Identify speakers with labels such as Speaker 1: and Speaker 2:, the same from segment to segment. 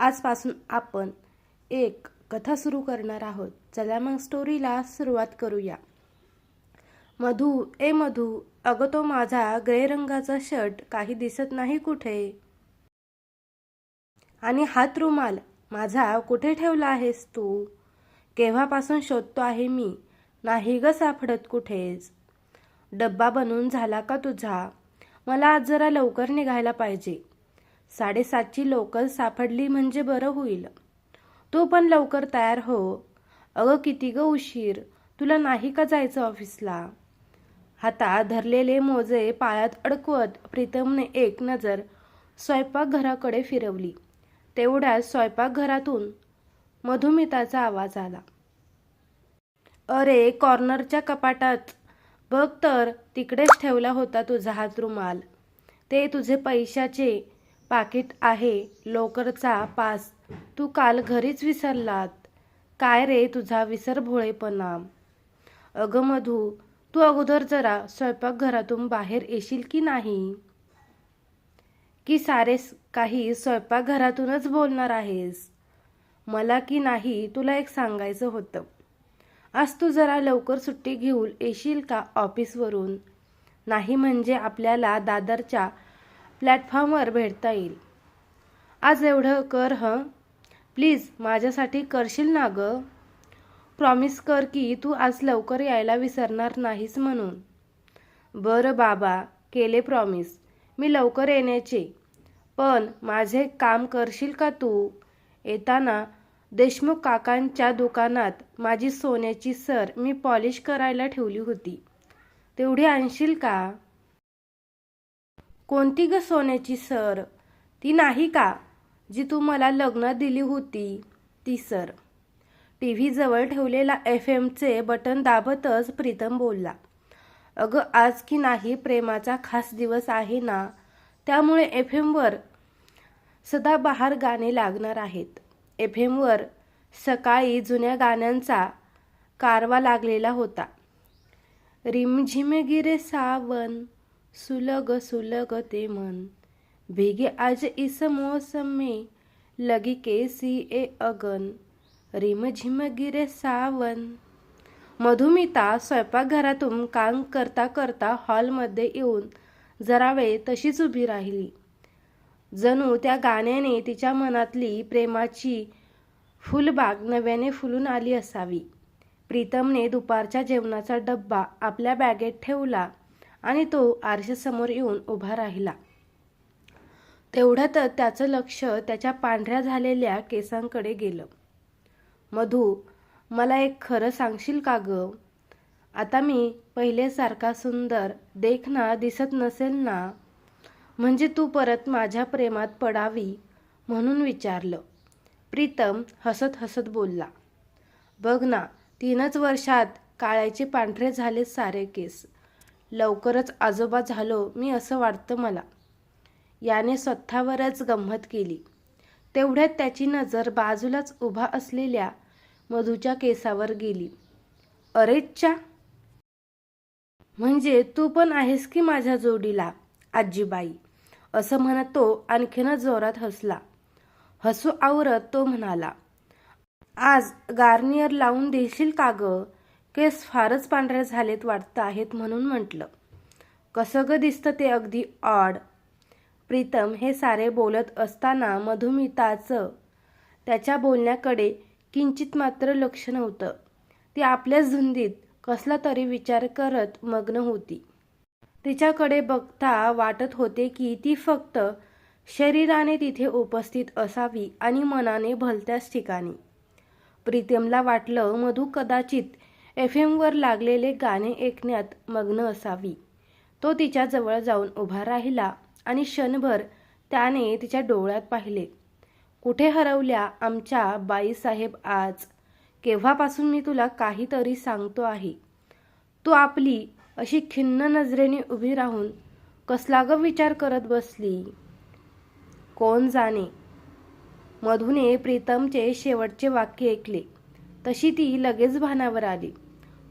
Speaker 1: आजपासून आपण एक कथा सुरू करणार आहोत. चला मग स्टोरीला सुरुवात करूया. मधू ए मधू अगं तो माझा ग्रे रंगाचा शर्ट काही दिसत नाही कुठे? आणि हात रुमाल माझा कुठे ठेवला आहेस तू? केव्हापासून शोधतो आहे मी? नाही ग सापडत कुठेच. डब्बा बनून झाला का तुझा? मला आज जरा लवकर निघायला पाहिजे. साडेसातची लोकल सापडली म्हणजे बरं होईल. तू पण लवकर तयार हो. अगं किती ग उशीर. तुला नाही का जायचं ऑफिसला? हातात धरलेले मोजे पायात अडकवत प्रीतमने एक नजर स्वयंपाकघराकडे फिरवली. तेवढ्यात स्वयंपाकघरातून मधुमिताचा आवाज आला. अरे कॉर्नरच्या कपाटात. बघ तर तिकडेच ठेवला होता तुझा हात रुमाल. ते तुझे पैशाचे पाकिट आहे लोकरचा पास. तू काल घरीच विसरलात. काय रे तुझा विसर भोळेपणा अगं मधू तू अगोदर जरा स्वयंपाकघरातून बाहेर येशील की नाही? की सारे काही स्वयंपाकघरातूनच बोलणार आहेस? मला की नाही तुला एक सांगायचं होतं. आज तू जरा लवकर सुट्टी घेऊन येशील का ऑफिसवरून? नाही म्हणजे आपल्याला दादरच्या प्लॅटफॉर्मवर भेटता येईल. आज एवढं कर हं? प्लीज माझ्यासाठी करशील ना गं? प्रॉमिस कर की तू आज लवकर यायला विसरणार नाहीस म्हणून. बरं बाबा केले प्रॉमिस मी लवकर येण्याचे. पण माझे काम करशील का तू? येताना देशमुख काकांच्या दुकानात माझी सोन्याची सर मी पॉलिश करायला ठेवली होती. तेवढी आणशील का? कोणती ग सोन्याची सर? ती नाही का? जी तू मला लग्न दिली होती ती सर. टी व्हीजवळ ठेवलेला एफ एमचे बटन दाबतच प्रीतम बोलला. अगं आज की नाही प्रेमाचा खास दिवस आहे ना? त्यामुळे एफ एमवर सदाबहार गाणे लागणार आहेत. एफ एमवर सकाळी जुन्या गाण्यांचा कारवा लागलेला होता. रिमझिम गिरे सावन सुलग सुलग ते मन. भीगे आज इस मौसम में लगी केसी ए अगन. रिमझिम गिरे सावन. मधुमिता स्वयंपाकघरातून काम करता करता हॉलमध्ये येऊन जरा वेळ तशीच उभी राहिली. जणू त्या गाण्याने तिच्या मनातली प्रेमाची फुलबाग नव्याने फुलून आली असावी. प्रीतमने दुपारच्या जेवणाचा डब्बा आपल्या बॅगेत ठेवला. आणि तो आरशासमोर येऊन उभा राहिला. तेवढ्यातच त्याचं लक्ष त्याच्या पांढऱ्या झालेल्या केसांकडे गेलं. मधू मला एक खरं सांगशील का ग? आता मी पहिलेसारखा सुंदर देखना दिसत नसेल ना? म्हणजे तू परत माझ्या प्रेमात पडावी म्हणून विचारलं. प्रीतम हसत हसत बोलला. बघ ना तीनच वर्षात काळ्याचे पांढरे झाले सारे केस. लवकरच आजोबा झालो मी असं वाटतं मला. याने स्वतःवरच गंमत केली. तेवढ्यात त्याची नजर बाजूलाच उभा असलेल्या मधूच्या केसावर गेली. अरेच्चा म्हणजे तू पण आहेस की माझ्या जोडीला आजीबाई? असं म्हणत तो आणखीनच जोरात हसला. हसू आवरत तो म्हणाला. आज गार्नियर लावून देशील का गं? केस फारच पांढरे झालेत वाटत आहेत म्हणून म्हटलं. कसं ग दिसतं ते अगदी ऑड प्रीतम हे सारे बोलत असताना मधुमिताचं त्याच्या बोलण्याकडे किंचित मात्र लक्ष नव्हतं. ती आपल्याच धुंदीत कसला तरी विचार करत मग्न होती. तिच्याकडे बघता वाटत होते की ती फक्त शरीराने तिथे उपस्थित असावी आणि मनाने भलत्याच ठिकाणी. प्रीतमला वाटलं मधू कदाचित एफ एमवर लागलेले गाणे ऐकण्यात मग्न असावी. तो तिच्याजवळ जाऊन उभा राहिला आणि क्षणभर त्याने तिच्या डोळ्यात पाहिले. कुठे हरवल्या आमच्या बाईसाहेब आज? केव्हापासून मी तुला काहीतरी सांगतो आहे? तू आपली अशी खिन्न नजरेने उभी राहून कसला ग विचार करत बसली? कोण जाणे? मधूने प्रीतमचे शेवटचे वाक्य ऐकले. तशी ती लगेच भानावर आली.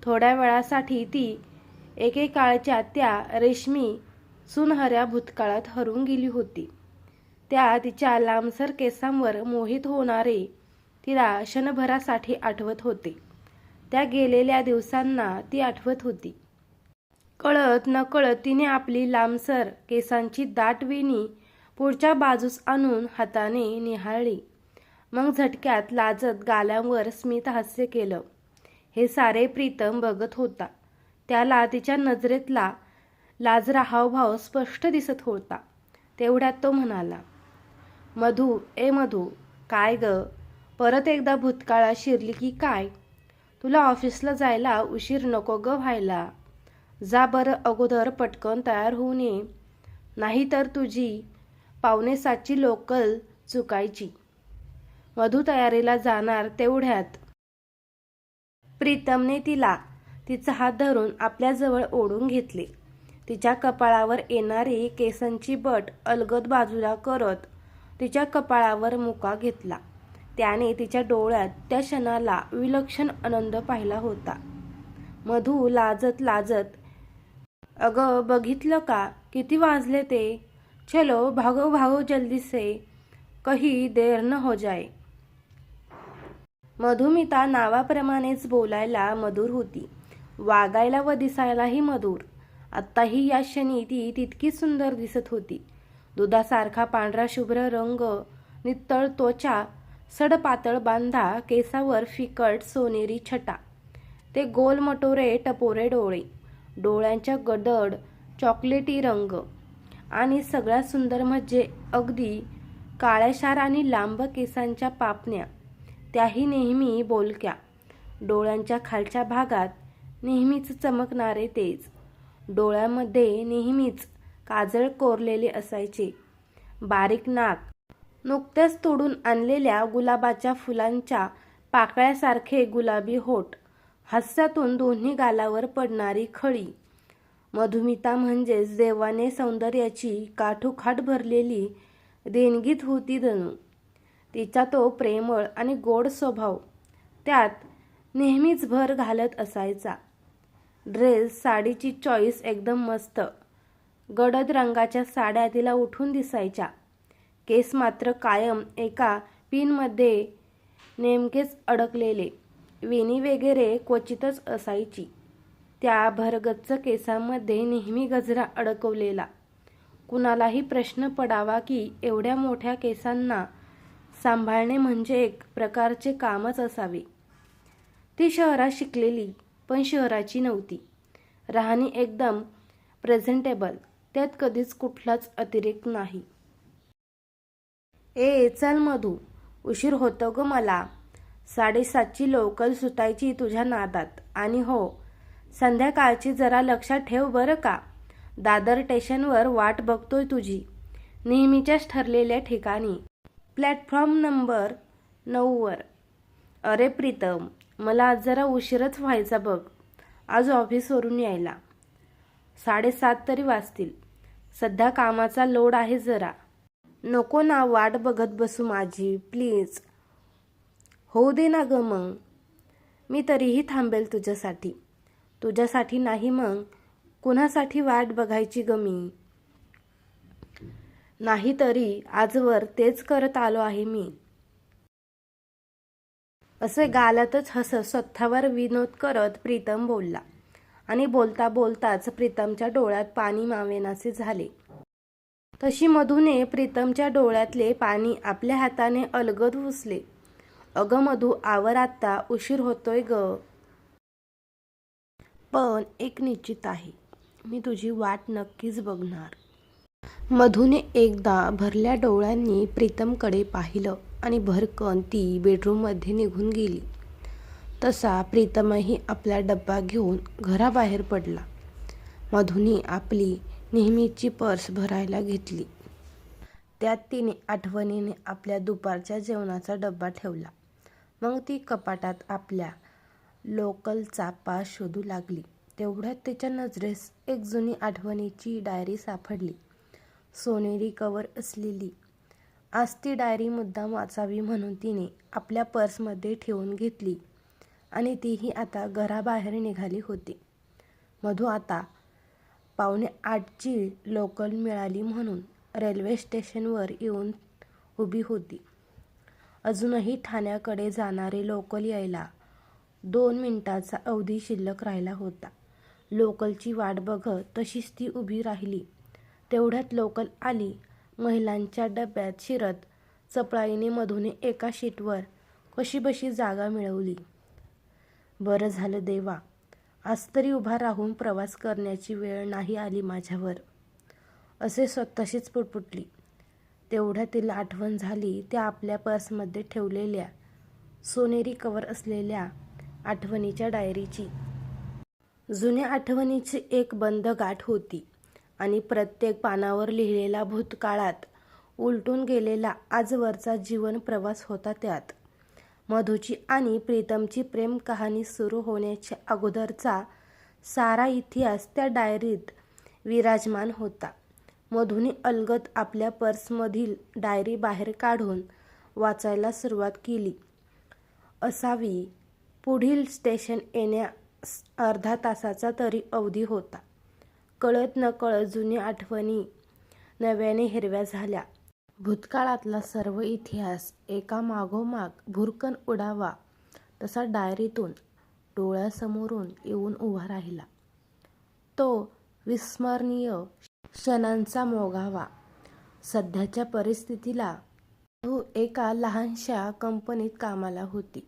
Speaker 1: थोड्या वेळासाठी ती एकेकाळच्या त्या रेशमी सुनहऱ्या भूतकाळात हरून गेली होती. त्या तिच्या लांबसर केसांवर मोहित होणारे तिला क्षणभरासाठी आठवत होते. त्या गेलेल्या दिवसांना ती आठवत होती. कळत नकळत तिने आपली लांबसर केसांची दाट वेणी पुढच्या बाजूस आणून हाताने निहाळली. मग झटक्यात लाजत गाल्यावर स्मित हास्य केलं. हे सारे प्रीतम बघत होता. त्याला तिच्या नजरेतला लाजरा हावभाव स्पष्ट दिसत होता. तेवढ्यात तो म्हणाला मधू ए मधू काय ग? परत एकदा भूतकाळात शिरली की काय? तुला ऑफिसला जायला उशीर नको ग व्हायला. जा बरं अगोदर पटकन तयार होऊन ये. नाहीतर तुझी पावणे सातची लोकल चुकायची. मधू तयारीला जाणार तेवढ्यात प्रीतमने तिला तिचा हात धरून आपल्याजवळ ओढून घेतले. तिच्या कपाळावर येणारी केसांची बट अलगद बाजूला करत तिच्या कपाळावर मुका घेतला. त्याने तिच्या डोळ्यात त्या क्षणाला विलक्षण आनंद पाहिला होता. मधू लाजत लाजत अगं बघितलं का? किती वाजले ते? चलो भागो भागो जल्दी से कही देर न हो जाए. मधुमिता नावाप्रमाणेच बोलायला मधुर होती. वागायला व दिसायलाही मधुर. आत्ताही या क्षणी ती तितकी सुंदर दिसत होती. दुधासारखा पांढरा शुभ्र रंग नितळ त्वचा सडपातळ बांधा केसावर फिकट सोनेरी छटा. ते गोल मटोरे टपोरे डोळे. डोळ्यांच्या गडद चॉकलेटी रंग. आणि सगळ्यात सुंदर म्हणजे अगदी काळ्याशार आणि लांब केसांच्या पापण्या. त्याही नेहमी बोलक्या. डोळ्यांच्या खालच्या भागात नेहमीच चमकणारे तेज. डोळ्यामध्ये नेहमीच काजळ कोरलेले असायचे. बारीक नाक नुकत्याच तोडून आणलेल्या गुलाबाच्या फुलांच्या पाकळ्यासारखे गुलाबी होठ हास्यातून दोन्ही गालावर पडणारी खळी. मधुमिता म्हणजेच देवाने सौंदर्याची काठोखाट भरलेली देणगीत होती जणू तिचा तो प्रेमळ आणि गोड स्वभाव. त्यात नेहमीच भर घालत असायचा. ड्रेस साडीची चॉईस एकदम मस्त. गडद रंगाच्या साड्या तिला उठून दिसायच्या. केस मात्र कायम एका पिनमध्ये नेमकेच अडकलेले. वेणी वगैरे क्वचितच असायची. त्या भरगच्च केसांमध्ये नेहमी गजरा अडकवलेला. कुणालाही प्रश्न पडावा की एवढ्या मोठ्या केसांना सांभाळणे म्हणजे एक प्रकारचे कामच असावे. ती शहरात शिकलेली पण शहराची नव्हती. राहणी एकदम प्रेझेंटेबल त्यात कधीच कुठलाच अतिरेक नाही. ए चल मधू उशीर होतो ग मला. साडेसातची लोकल सुटायची तुझ्या नादात. आणि हो संध्याकाळची जरा लक्षात ठेव बरं का. दादर स्टेशनवर वाट बघतोय तुझी. नेहमीच्याच ठरलेल्या ठिकाणी. प्लॅटफॉर्म नंबर नऊवर. अरे प्रीतम मला आज जरा उशीरच व्हायचा बघ. आज ऑफिसवरून यायला. साडेसात तरी वाजतील. सध्या कामाचा लोड आहे जरा. नको ना वाट बघत बसू माझी प्लीज. होऊ दे ना ग मग. मी तरीही थांबेल तुझ्यासाठी. तुझ्यासाठी नाही मग. कुणासाठी वाट बघायची ग मी? नाही तरी आजवर तेच करत आलो आहे मी. असे गालातच हसत स्वतःवर विनोद करत प्रीतम बोलला. आणि बोलता बोलताच प्रीतमच्या डोळ्यात पाणी मावेनासे झाले. तशी मधूने प्रीतमच्या डोळ्यातले पाणी आपल्या हाताने अलगद पुसले अगं मधू आवर आत्ता उशीर होतोय ग. पण एक निश्चित आहे. मी तुझी वाट नक्कीच बघणार. मधूने एकदा भरल्या डोळ्यांनी प्रीतमकडे पाहिलं आणि भरकन ती बेडरूममध्ये निघून गेली. तसा प्रीतमही आपला डब्बा घेऊन घराबाहेर पडला. मधुनी आपली नेहमीची पर्स भरायला घेतली. त्यात तिने आठवणीने आपल्या दुपारच्या जेवणाचा डब्बा ठेवला. मग ती कपाटात आपल्या लोकलचा पास शोधू लागली. तेवढ्यात तिच्या नजरेस एक जुनी आठवणीची डायरी सापडली. सोनेरी कवर असलेली आज ती डायरी मुद्दाम वाचावी म्हणून तिने आपल्या पर्समध्ये ठेवून घेतली आणि तीही आता घराबाहेर निघाली होती मधू आता पावणे आठची लोकल मिळाली म्हणून रेल्वे स्टेशनवर येऊन उभी होती. अजूनही ठाण्याकडे जाणारी लोकल यायला दोन मिनिटाचा अवधी शिल्लक राहिला होता. लोकलची वाट बघत तशीच ती उभी राहिली. तेवढ्यात लोकल आली. महिलांच्या डब्यात शिरत चपळाईने मधूने एका शीटवर कशीबशी जागा मिळवली. बरं झालं देवा, आज तरी उभा राहून प्रवास करण्याची वेळ नाही आली माझ्यावर, असे स्वतःशीच पुटपुटली. तेवढ्यात तिला आठवण झाली त्या आपल्या पर्समध्ये ठेवलेल्या सोनेरी कव्हर असलेल्या आठवणीच्या डायरीची. जुन्या आठवणीची एक बंद गाठ होती आणि प्रत्येक पानावर लिहिलेला भूतकाळात उलटून गेलेला आजवरचा जीवन प्रवास होता त्यात. मधूची आणि प्रीतमची प्रेम कहाणी सुरू होण्याच्या अगोदरचा सारा इतिहास त्या डायरीत विराजमान होता. मधुनी अलगत आपल्या पर्समधील डायरी बाहेर काढून वाचायला सुरुवात केली असावी. पुढील स्टेशन येण्यास अर्धा तासाचा तरी अवधी होता. कळत नकळत जुन्या आठवणी नव्याने हिरव्या झाल्या. भूतकाळातला सर्व इतिहास एका मागोमाग भुरकन उडावा तसा डायरीतून डोळ्यासमोरून येऊन उभा राहिला. तो विस्मरणीय क्षणांचा मोगावा. सध्याच्या परिस्थितीला मधू एका लहानशा कंपनीत कामाला होती.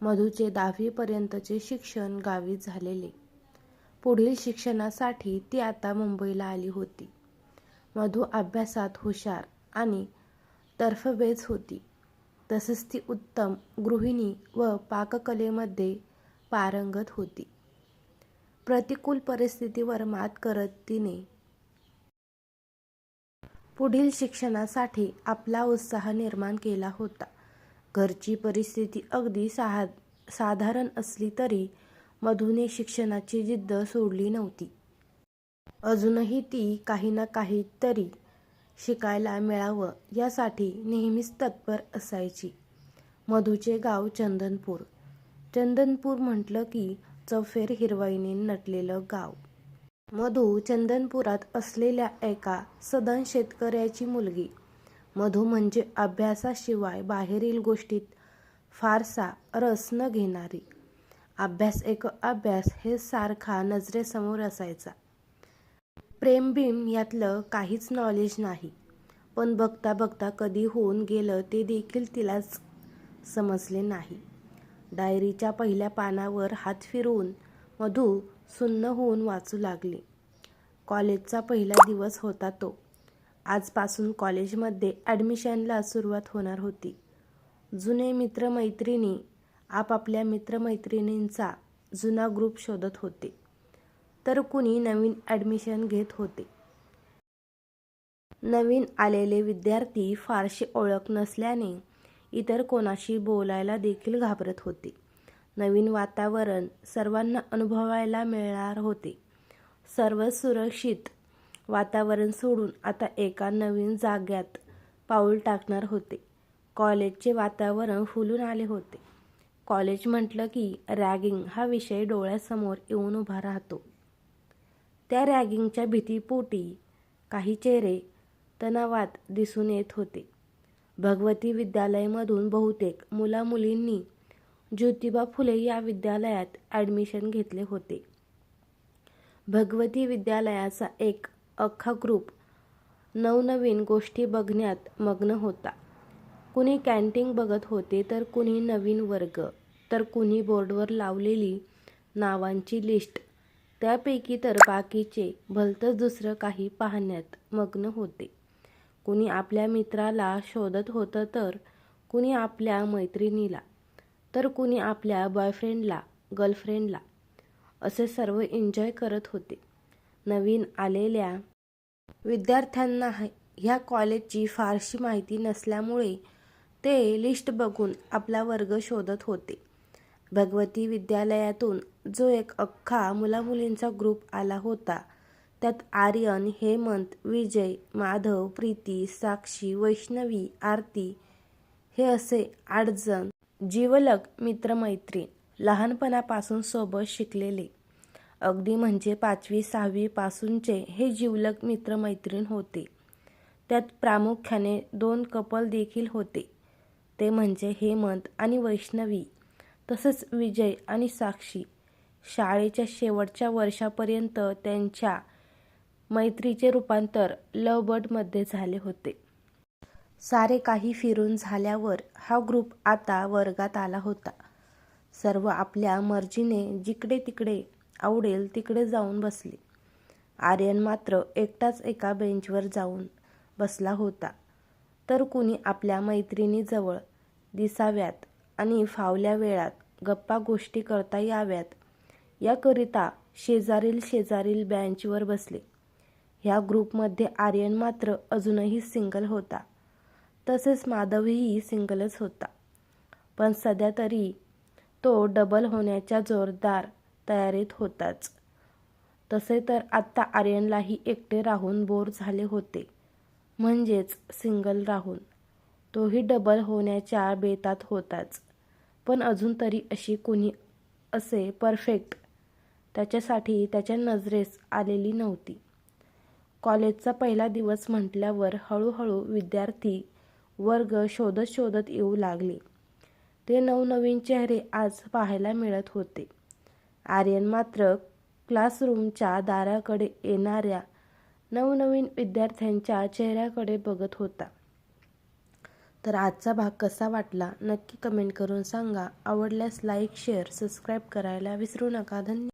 Speaker 1: मधूचे दहावीपर्यंतचे शिक्षण गावी झालेले. पुढील शिक्षणासाठी ती आता मुंबईला आली होती. मधू अभ्यासात हुशार आणि तर्फबेज होती. तसंच ती उत्तम गृहिणी व पाककलेमध्ये पारंगत होती. प्रतिकूल परिस्थितीवर मात करत तिने पुढील शिक्षणासाठी आपला उत्साह निर्माण केला होता. घरची परिस्थिती अगदी साधारण असली तरी मधूने शिक्षणाची जिद्द सोडली नव्हती. अजूनही ती काही ना काहीतरी शिकायला मिळावं यासाठी नेहमीच तत्पर असायची. मधूचे गाव चंदनपूर. चंदनपूर म्हटलं की चौफेर हिरवाईने नटलेलं गाव. मधू चंदनपुरात असलेल्या एका सदन शेतकऱ्याची मुलगी. मधू म्हणजे अभ्यासाशिवाय बाहेरील गोष्टीत फारसा रस न घेणारी. अभ्यास एक अभ्यास हे सारखा नजरेसमोर असायचा. प्रेम-बिम यातलं काहीच नॉलेज नाही. पण बघता बघता कधी होऊन गेलं ते देखील तिलाच समजले नाही. डायरीच्या पहिल्या पानावर हात फिरवून मधू सुन्न होऊन वाचू लागली. कॉलेजचा पहिला दिवस होता तो. आजपासून कॉलेजमध्ये ॲडमिशनला सुरुवात होणार होती. जुने मित्र-मैत्रिणी आपापल्या मित्रमैत्रिणींचा जुना ग्रुप शोधत होते, तर कुणी नवीन ॲडमिशन घेत होते. नवीन आलेले विद्यार्थी फारशी ओळख नसल्याने इतर कोणाशी बोलायला देखील घाबरत होते. नवीन वातावरण सर्वांना अनुभवायला मिळणार होते. सर्व सुरक्षित वातावरण सोडून आता एका नवीन जाग्यात पाऊल टाकणार होते. कॉलेजचे वातावरण फुलून आले होते. कॉलेज म्हटलं की रॅगिंग हा विषय डोळ्यासमोर येऊन उभा राहतो. त्या रॅगिंगच्या भीतीपोटी काही चेहरे तणावात दिसून येत होते. भगवती विद्यालयमधून बहुतेक मुलामुलींनी ज्योतिबा फुले या विद्यालयात ॲडमिशन घेतले होते. भगवती विद्यालयाचा एक अख्खा ग्रुप नवनवीन गोष्टी बघण्यात मग्न होता. कुणी कॅन्टीन बघत होते तर कुणी नवीन वर्ग, तर कुणी बोर्डवर लावलेली नावांची लिस्ट. त्यापैकी तर बाकीचे भलतंच दुसरं काही पाहण्यात मग्न होते. कुणी आपल्या मित्राला शोधत होतं तर कुणी आपल्या मैत्रिणीला, तर कुणी आपल्या बॉयफ्रेंडला, गर्लफ्रेंडला असे सर्व एन्जॉय करत होते. नवीन आलेल्या विद्यार्थ्यांना ह्या कॉलेजची फारशी माहिती नसल्यामुळे ते लिस्ट बघून आपला वर्ग शोधत होते. भगवती विद्यालयातून जो एक अख्खा मुलामुलींचा ग्रुप आला होता त्यात आर्यन, हेमंत, विजय, माधव, प्रीती, साक्षी, वैष्णवी, आरती हे असे आठजण जण मित्रमैत्रीण लहानपणापासून सोबत शिकलेले. अगदी म्हणजे पाचवी-सहावी पासूनचे हे जिवलग मित्रमैत्रीण होते. त्यात प्रामुख्याने दोन कपल देखील होते ते म्हणजे हेमंत आणि वैष्णवी तसेच विजय आणि साक्षी. शाळेच्या शेवटच्या वर्षापर्यंत त्यांच्या मैत्रीचे रूपांतर लव बर्डमध्ये झाले होते. सारे काही फिरून झाल्यावर हा ग्रुप आता वर्गात आला होता. सर्व आपल्या मर्जीने जिकडे तिकडे आवडेल तिकडे जाऊन बसले. आर्यन मात्र एकटाच एका बेंचवर जाऊन बसला होता. तर कुणी आपल्या मैत्रिणीजवळ दिसाव्यात आणि फावल्या वेळात गप्पा गोष्टी करता याव्यात. याकरिता शेजारील शेजारील बेंचवर बसले. ह्या ग्रुपमध्ये आर्यन मात्र अजूनही सिंगल होता. तसेच माधवही सिंगलच होता. पण सध्या तरी तो डबल होण्याच्या जोरदार तयारीत होताच. तसे तर आत्ता आर्यनलाही एकटे राहून बोर झाले होते. म्हणजेच सिंगल राहून. तोही डबल होण्याच्या बेतात होताच. पण अजून तरी अशी कुणी असे परफेक्ट त्याच्यासाठी त्याच्या नजरेस आलेली नव्हती. कॉलेजचा पहिला दिवस म्हटल्यावर हळूहळू विद्यार्थी वर्ग शोधत शोधत येऊ लागले. ते नवनवीन चेहरे आज पाहायला मिळत होते. आर्यन मात्र क्लासरूमच्या दाराकडे येणाऱ्या नवनवीन विद्यार्थ्यांच्या चेहऱ्याकडे बघत होता. तर आजचा भाग कसा वाटला नक्की कमेंट करून सांगा. आवडल्यास लाईक शेअर सबस्क्राईब करायला विसरू नका. धन्यवाद.